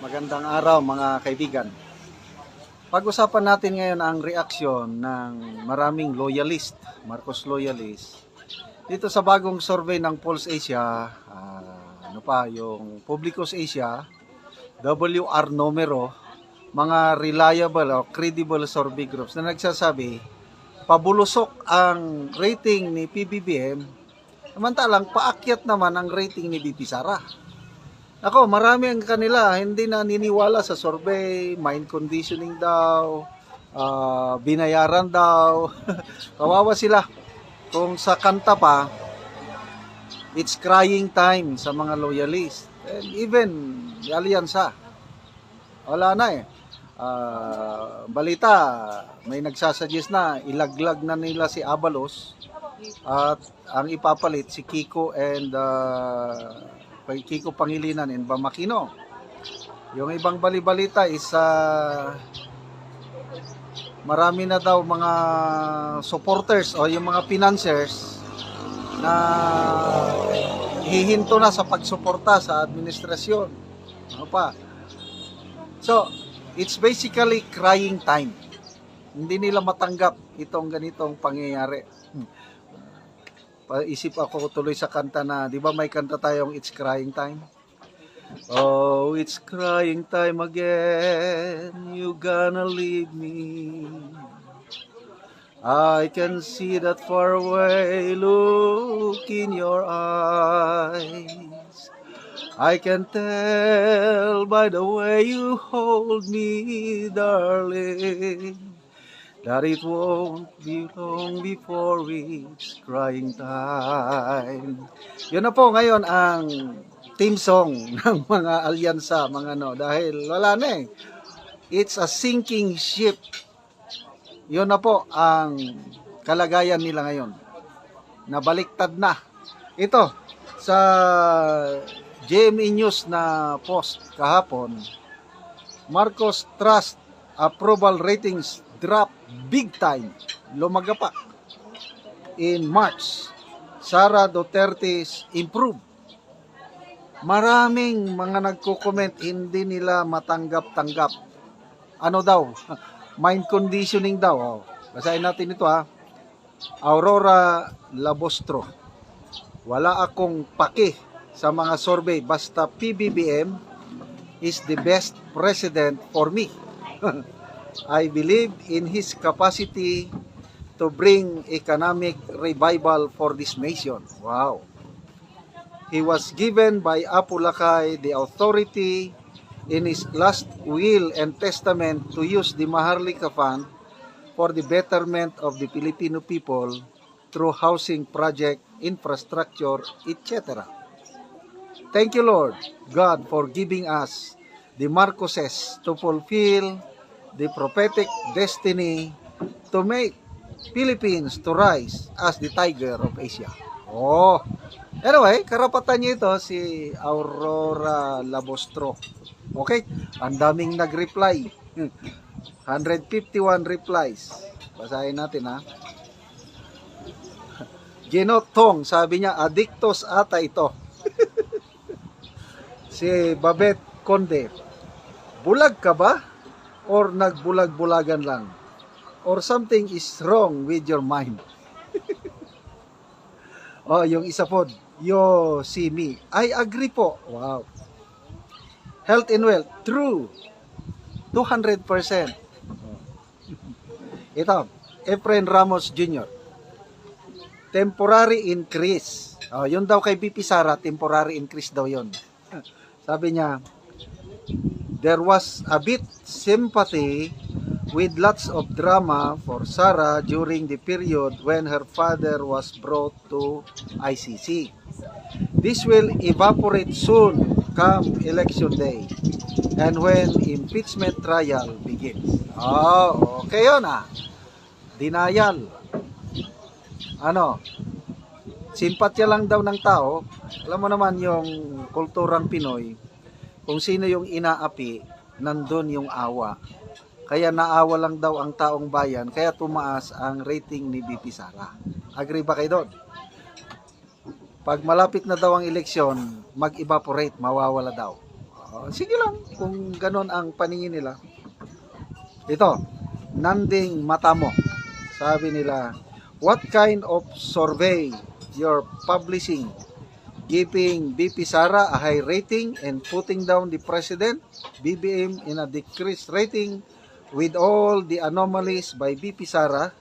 Magandang araw mga kaibigan. Pag-usapan natin ngayon ang reaksyon ng maraming loyalist, Marcos loyalist, dito sa bagong survey ng Pulse Asia, ah, ano pa, yung Publicos Asia, WR numero, mga reliable o credible survey groups na nagsasabi, pabulusok ang rating ni PBBM, samantalang paakyat naman ang rating ni BP Sara. Ako, marami ang kanila hindi na niniwala sa survey, mind conditioning daw, ah, binayaran daw. Kawawa sila. Kung sa kanta pa, it's crying time sa mga loyalist. And even the alyansa. Wala na eh. Ah, balita, may nagsasuggest na ilaglag na nila si Abalos at ang ipapalit si Kiko and uh, Kiko Pangilinan and Bamakino. Yung ibang balibalita is ah, marami na daw mga supporters o yung mga financiers na hihinto na sa pagsuporta sa administrasyon. Ano pa? So, it's basically crying time. Hindi nila matanggap itong ganitong pangyayari. Hmm. Paisip ako tuloy sa kanta na, di ba may kanta tayong It's Crying Time? Oh, it's crying time again. You gonna leave me. I can see that far away look in your eyes. I can tell by the way you hold me, darling, that it won't be long before it's crying time. Yun na po ngayon ang team song ng mga alyansa, mga no, dahil wala na eh. It's a sinking ship. Yun na po ang kalagayan nila ngayon. Nabaliktad na. Ito, sa GME News na post kahapon, Marcos Trust approval ratings drop big time. Lumaga pa. In March, Sara Duterte's improve. Maraming mga nagko-comment hindi nila matanggap-tanggap. Ano daw? Mind conditioning daw. Oh. Basahin natin ito ha. Aurora Labostro. Wala akong paki sa mga survey basta PBBM is the best president for me. I believe in his capacity to bring economic revival for this nation. Wow. He was given by Apulakay the authority in his last will and testament to use the Maharlika Fund for the betterment of the Filipino people through housing project, infrastructure, etc. Thank you, Lord God, for giving us the Marcoses to fulfill the prophetic destiny to make Philippines to rise as the tiger of Asia. Oh, anyway, karapatan niya ito si Aurora Labostro. Okay, ang daming nag-reply. 151 replies. Basahin natin ha. Gino Tong, sabi niya, adictos ata ito. si Babette Conde, bulag ka ba? Or nagbulag-bulagan lang? Or something is wrong with your mind? oh, yung isa po, yo see me. I agree po. Wow. Health and wealth, true. 200%. Ito, Efren Ramos Jr. Temporary increase. Oh, yun daw kay BP Sara, temporary increase daw yun. Sabi niya, there was a bit sympathy with lots of drama for Sarah during the period when her father was brought to ICC. This will evaporate soon come election day and when impeachment trial begins. Oh, okay yun ah. Denial. Ano? Simpatya lang daw ng tao. Alam mo naman yung kulturang Pinoy, kung sino yung inaapi, nandun yung awa. Kaya naawa lang daw ang taong bayan, kaya tumaas ang rating ni BP Sara. Agree ba kayo doon? Pag malapit na daw ang eleksyon, mag-evaporate, mawawala daw. Oh, sige lang, kung ganon ang paningin nila. Ito, nanding mata mo. Sabi nila, what kind of survey you're publishing? Giving BP Sara a high rating and putting down the President, BBM in a decreased rating with all the anomalies by BP Sara?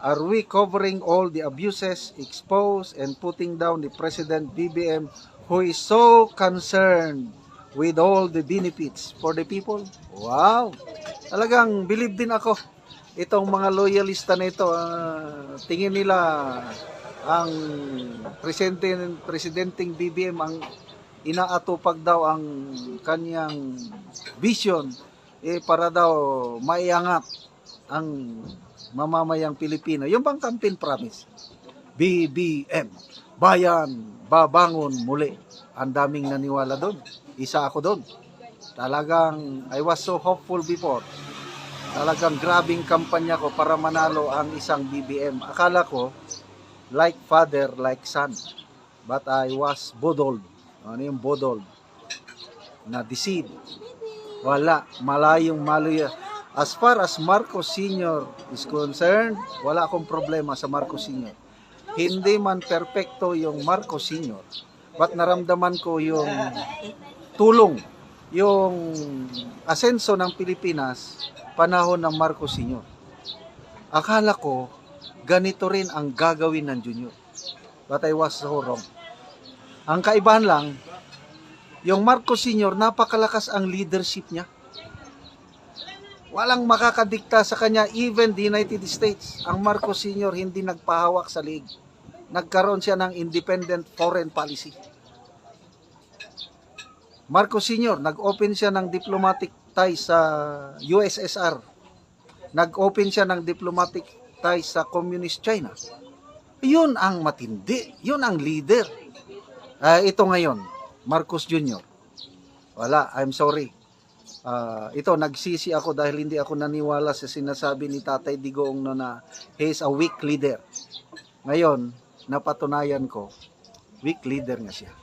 Are we covering all the abuses exposed and putting down the President BBM who is so concerned with all the benefits for the people? Wow! Talagang believe din ako. Itong mga loyalista na ito, ah, tingin nila ang presidente, presidenteng BBM ang inaatupag daw ang kanyang vision eh para daw maiangat ang mamamayang Pilipino. Yung bang campaign promise? BBM, bayan, babangon muli. Ang daming naniwala doon. Isa ako doon. Talagang I was so hopeful before. Talagang grabing kampanya ko para manalo ang isang BBM. Akala ko, like father, like son. But I was bodoled. Ano yung bodoled? Na deceive. Wala. Malayong maluya. As far as Marcos Sr. is concerned, wala akong problema sa Marcos Sr. Hindi man perpekto yung Marcos Sr. But naramdaman ko yung tulong, yung asenso ng Pilipinas panahon ng Marcos Sr. Akala ko, ganito rin ang gagawin ng Junior. But I was so wrong. Ang kaibahan lang, yung Marcos Sr. napakalakas ang leadership niya. Walang makakadikta sa kanya, even the United States. Ang Marcos Sr. hindi nagpahawak sa league. Nagkaroon siya ng independent foreign policy. Marcos Sr. nag-open siya ng diplomatic ties sa USSR. Nag-open siya ng diplomatic ties sa Communist China. Yun ang matindi. Yun ang leader. Ah, ito ngayon, Marcos Jr. Wala, I'm sorry. Ah, ito, nagsisi ako dahil hindi ako naniwala sa sinasabi ni Tatay Digong no na he is a weak leader. Ngayon, napatunayan ko, weak leader nga siya.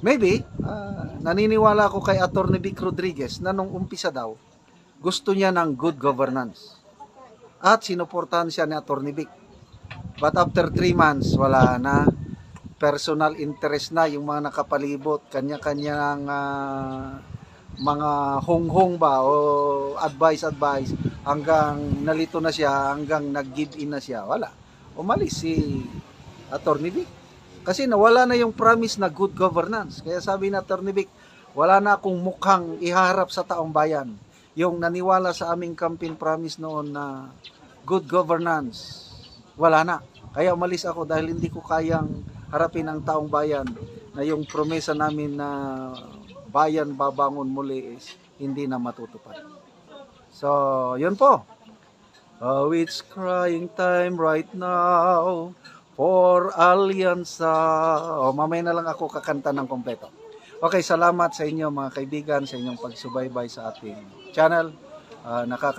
Maybe, ah, naniniwala ako kay Atty. Vic Rodriguez na nung umpisa daw, gusto niya ng good governance. At sinuportahan siya ni Atty. Vic. But after 3 months, wala na. Personal interest na yung mga nakapalibot, kanya-kanyang ah, mga hong-hong ba o advice-advice hanggang nalito na siya, hanggang nag-give in na siya. Wala. Umalis si Atty. Vic. Kasi nawala na yung promise na good governance. Kaya sabi na Atty. Vic, wala na akong mukhang iharap sa taong bayan. Yung naniwala sa aming campaign promise noon na good governance, wala na. Kaya umalis ako dahil hindi ko kayang harapin ang taong bayan na yung promesa namin na bayan babangon muli is hindi na matutupad. So, yun po. Oh, it's crying time right now for Alyansa. O, mamaya na lang ako kakanta ng kompleto. Okay, salamat sa inyo mga kaibigan sa inyong pagsubaybay sa ating channel. Ah, nakaka